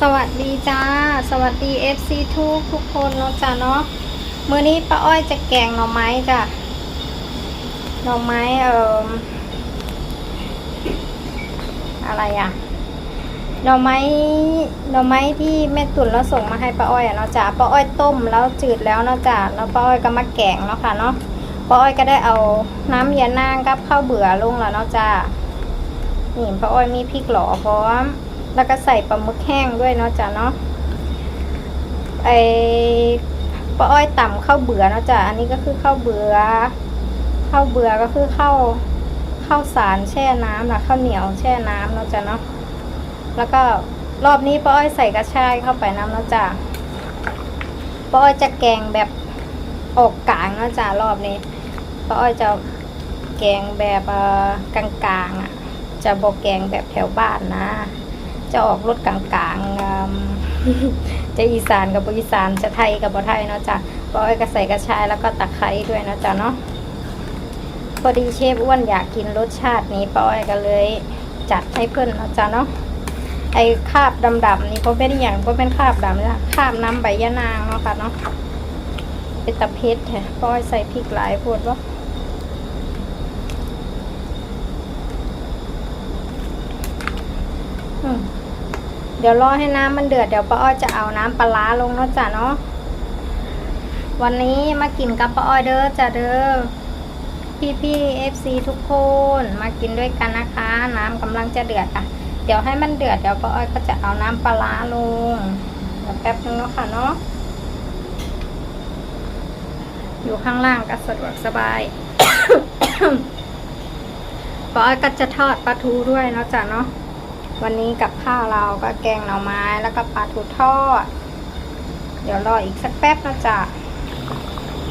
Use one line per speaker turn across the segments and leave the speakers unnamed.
สวัสดีจ้า สวัสดี FC ทุกทุกคนเนาะจ้าเนาะมื้อนี้ป้าอ้อยจะแกงหน่อไม้จ้ะหน่อไม้เอ่ออะไรอะหน่อไม้หน่อไม้ที่แม่ตุ่นแล้วส่งมาให้ป้าอ้อยเนาะจ้าป้าอ้อยต้มแล้วจืดแล้วเนาะจ้าแล้วป้าอ้อยก็มาแกงเนาะค่ะเนาะป้าอ้อยก็ได้เอาน้ำยานางกับข้าวเบื่อลงแล้วเนาะจ้านี่ป้าอ้อยมีพริกหล่อพร้อม แล้วก็ใส่ปลาหมึกแห้งด้วยเนาะจ้ะเนาะไอป้าอ้อยต่ำข้าวเบื่อเนาะจ้ะอันนี้ก็คือข้าวเบื่อข้าวเบื่อก็คือข้าวข้าวสารแช่น้ำนะข้าวเหนียวแช่น้ำเนาะจ้ะเนาะแล้วก็รอบนี้ป้าอ้อยใส่กระชายเข้าไปน้ำเนาะจ้ะป้าอ้อยจะแกงแบบออกกลางเนาะจ้ะรอบนี้ป้าอ้อยจะแกงแบบกลางๆอะจะบอกแกงแบบแถวบ้านนะ จะออกรสกลางๆจะอีสานกับบอีสานจะไทยกับบไทยเนาะจ้ะปอยก็ใส่กระชายแล้วก็ตะไคร้ด้วยเนาะจ้ะเนาะพอดีเชฟอ้วนอยากกินรสชาตินี้ปอยก็เลยจัดให้เพื่อนเนาะจ้ะเนาะไอ้คาบดำๆนี่เพราเป็นอย่างเพราเป็นคาบดำนะคาบน้ำใบยะนางเนาะค่ะเนาะเป็นตะเพ็ดแท้ปอยใส่พริกหลายโพดวะ เดี๋ยวรอให้น้ำมันเดือดเดี๋ยวป้าอ้อยจะเอาน้ำปลาลงเนาะจ้ะเนาะวันนี้มากินกับป้าอ้อยเด้อจ้ะเด้อพี่พี่เอฟซีทุกคนมากินด้วยกันนะคะ น้ำกำลังจะเดือดอะ เดี๋ยวให้มันเดือดเดี๋ยวป้าอ้อยก็จะเอาน้ำปลาร้าลงเดี๋ยวแป๊บนึงเนาะค่ะเนาะอยู่ข้างล่างก็สะดวกสบายป้าอ้อยก็จะทอดปลาทูด้วยเนาะจ้ะเนาะ วันนี้กับข้าวเราก็แกงหน่อไม้แล้วก็ปลาทูทอด เดี๋ยวรออีกสักแป๊บนะจ๊ะ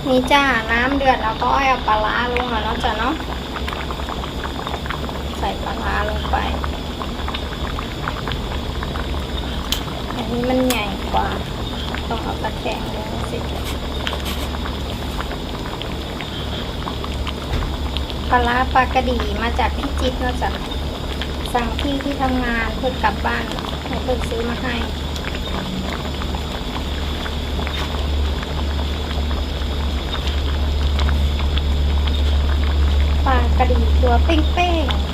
นี่จ้าน้ำเดือดแล้วก็เอาปลาร้าลงแล้วเนาะจ้ะเนาะใส่ปลาร้าลงไป อันนี้มันใหญ่กว่า ต้องเอาตะแคงลงสิปลาร้าปลากระดีมาจากพิจิตรเนาะจ้ะ สั่งที่ที่ทำงานเพื่อกลับบ้านให้เพื่อซื้อมาให้ปลากระดีตัวเป้งๆ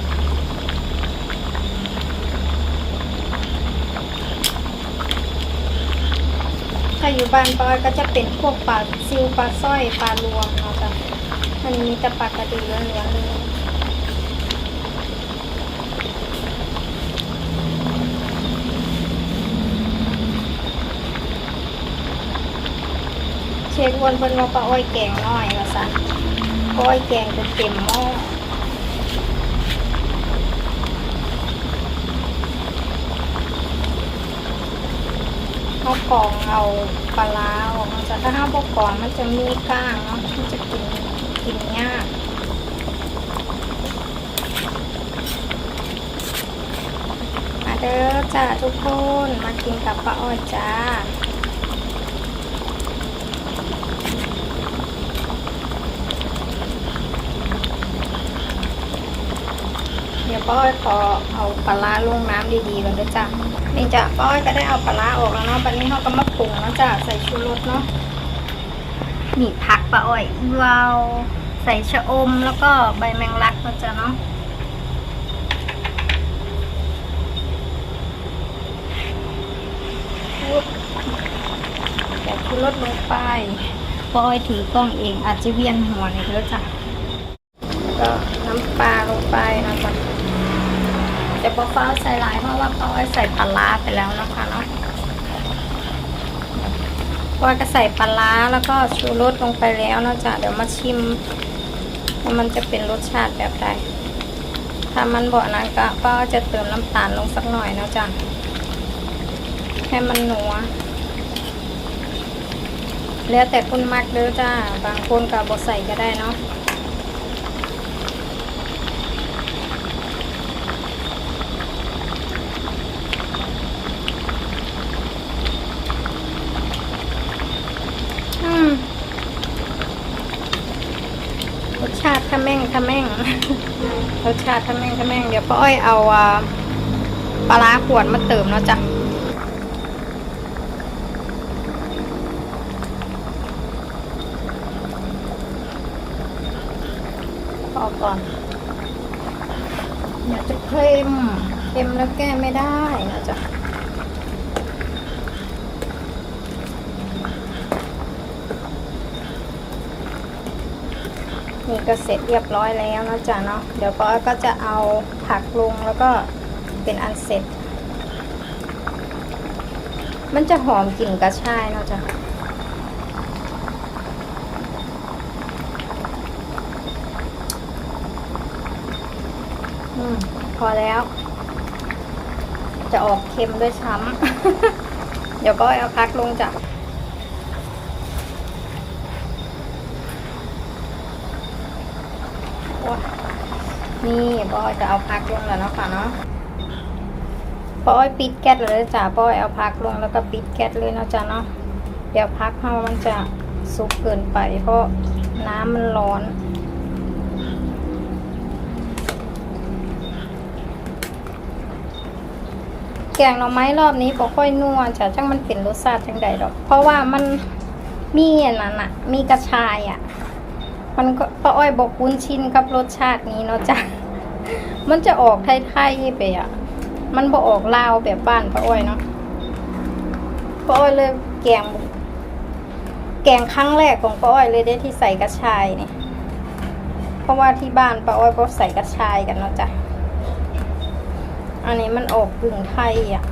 ถ้าอยู่บ้านปอยก็จะเป็นพวกปลาซิวปลาสร้อยปลารวมเนาะจ้ะมันมีแต่ปลากระดีล้วนๆเลย เช็ควนเพิ่นว่าปลาอ้อยแกงน้อยว่าซั่นปลาอ้อยแกงจะเต็มหม้อเขากรองเอาปลาร้าออกมาจากถ้าห้าบกกรองมันจะมีก้างเนาะมันจะกินกินยากมาเด้อจ้าทุกคนมากินกับปลาอ้อยจ้า ดี๋ยวป้าอ้อยขอเอาปลาร้าลงน้ำดีๆก่อนด้วยจ้ะนี่จ้ะป้าอ้อยก็ได้เอาปลาร้าออกแล้วเนาะตอนนี้เราก็มาปรุงแล้วจ้ะใส่ชูรสเนาะนี่ผักป้าอ้อยเราใส่ชะอมแล้วก็ใบแมงลักนะจ๊ะเนาะใส่ชูรสลงไปป้าอ้อยถือกล้องเองอาจจะเวียนหัวหน่อยเด้อจ้ะก็น้ำปลาลงไปนะคะ จะบอฟ้าใส่หลายเพราะว่าเขาเอาใส่ปลาร้าไปแล้วนะคะเนาะว่าก็ใส่ปลาร้าแล้วก็ชูรสลงไปแล้วเนาะจ้ะเดี๋ยวมาชิมว่ามันจะเป็นรสชาติแบบใดถ้ามันเบาะนั้นก็ป้าจะเติมน้ำตาลลงสักหน่อยเนาะจ้ะให้มันหนัวแล้วแต่คนมักเด้อจ้า บางคนก็บ่ใส่ก็ได้เนาะ รสชาติทะแม่งทะแม่งรสชาติทะแม่งทะแม่งเดี๋ยวป้ออ้อยเอาปลาขวดมาเติมนะจ๊ะพอก่อนอยากจะเค็มเค็มแล้วแก้ไม่ได้นะจ๊ะ นี่ก็เสร็จเรียบร้อยแล้วนะจ๊ะเนาะเดี๋ยวป้าก็จะเอาผักลงแล้วก็เป็นอันเสร็จ มันจะหอมกลิ่นกระชายเนาะจ๊ะอืมพอแล้ว จะออกเค็มด้วยซ้ำ เดี๋ยวก็เอาพักลงจากโอ้ย นี่บอยจะเอาพักลงแล้วเนาะค่ะเนาะบอยปิดแก๊สเลยจ้ะบอยเอาพักลงแล้วก็ปิดแก๊สเลยเนาะจ้ะเนาะเดี๋ยวพักเขามันจะสุกเกินไป เพราะน้ำมันร้อนแกงหน่อไม้รอบนี้บ่ค่อยนัวจ้ะจังมันเป็นรสชาติจังใดดอก เพราะว่ามันมีอันนั้นอะมีกระชายอะ มันก็ป้าอ้อยบอกคุ้นชินกับรสชาตินี้เนาะจ้ะ มันจะออกไทยๆไปอะมันบ่ออกลาวแบบบ้านป้าอ้อยเนาะป้าอ้อยเลยแกง แกงครั้งแรกของป้าอ้อยเลยได้ที่ใส่กระชายเนี่ยเพราะว่าที่บ้านป้าอ้อยก็ใส่กระชายกันเนาะจ้ะ อันนี้มันออกกึ่งไทยอะ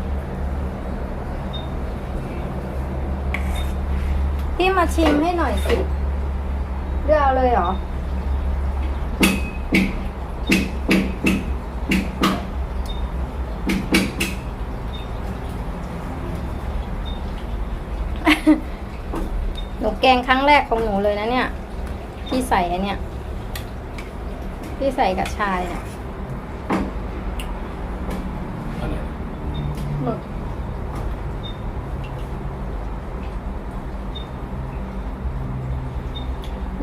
พี่มาชิมให้หน่อยสิ เลือกเอาเลยเหรอ หนูแกงครั้งแรกของหนูเลยนะเนี่ย ที่ใส่อันเนี้ยที่ใส่กับชายเนี่ย
อะไร
หมึก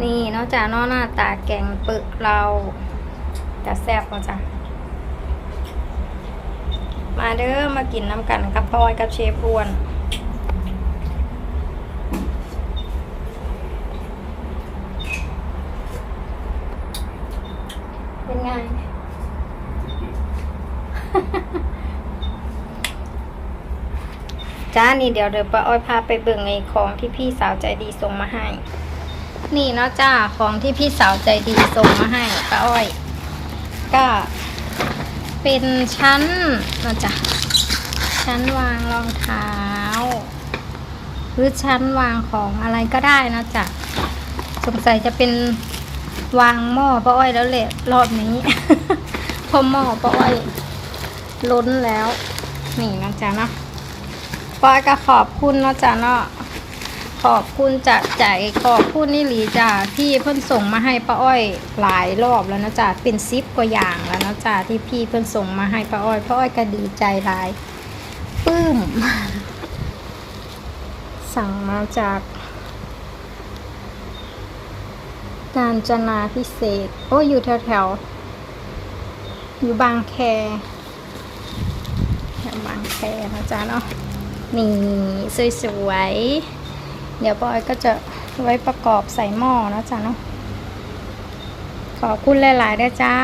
นี่นอกจากนอกหน้าตาแกงปึกเราจะแซ่บก็จ้ะมาเด้อมากินน้ำกันกับพลอยกับเชฟอ้วนเป็นไง จ้านี่เดี๋ยวเดี๋ยวป้าอ้อยพาไปเบิ่งไอ้ของที่พี่สาวใจดีส่งมาให้ นี่เนาะจ้าของที่พี่สาวใจดีส่งมาให้ป้าอ้อย ก็เป็นชั้นเนาะจ้ะชั้นวางรองเท้า หรือชั้นวางของอะไรก็ได้นะจ๊ะสงสัยจะเป็นวางหม้อป้าอ้อยแล้วแหละรอบนี้พราะหม้อป้าอ้อยล้นแล้ว นี่นะจ๊ะเนาะปอยก็ขอบคุณนะจ้ะเนาะ ขอบคุณจากใจขอบคุณนี่หลีจ้ะที่เพิ่นส่งมาให้ป้าอ้อยหลายรอบแล้วนะจ้ะเป็นซิปกว่าอย่างแล้วนะจ้ะที่พี่เพิ่นส่งมาให้ป้าอ้อยป้าอ้อยก็ดีใจหลายปื้ม สั่งมาจากการจนาพิเศษ โอ้อยู่แถวแถวๆอยู่บางแคแถวบางแคนะจ๊ะเนาะนี่สวยๆ เดี๋ยวปอยก็จะไว้ประกอบใส่หม้อนะจ๊ะเนาะขอบคุณหลายๆด้จ้า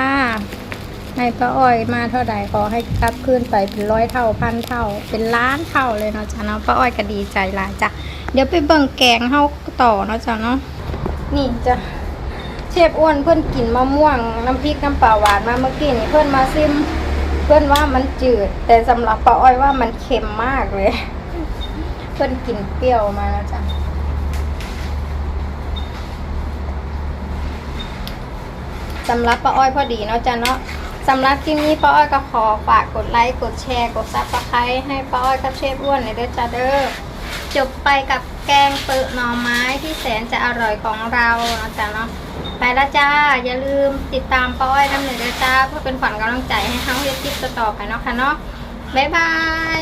ให้ป้าอ้อยมาเท่าใดขอให้กลับขึ้นไปเป็นร้อยเท่าพันเท่า เป็นล้านเท่าเลยเนาะจ้ะเนาะป้าอ้อยก็ดีใจหลายจ้ะเดี๋ยวไปเบิ่งแกงเฮาต่อเนาะจ้ะเนาะนี่จ้ะเชฟอ้วนเพื่อนกินมะม่วงน้ำพริกน้ำปลาหวานมาเมื่อกี้นี่เพื่อนมาซิม เพื่อนว่ามันจืด แต่สำหรับป้าอ้อยว่ามันเค็มมากเลย เพื่อนกินเปรี้ยวมาแล้วจ้ะ สำหรับป้าอ้อยพอดีเนาะจ้ะเนาะสำหรับคลิปนี้ป้าอ้อยก็ขอฝากกดไลค์กดแชร์กดซับสไครต์ให้ป้าอ้อยกับเชฟอ้วนเลยเด้อจ้ะเด้อจบไปกับแกงเปิดหน่อไม้ที่แสนจะอร่อยของเราเนาะจ้ะเนาะไปแล้วจ้า อย่าลืมติดตามป้าอ้อยน้ำหนึ่งเด้อจ้าเพื่อเป็นขวัญกำลังใจให้ทั้งเฮ็ดคลิปต่อๆไปเนาะค่ะเนาะบ๊ายบาย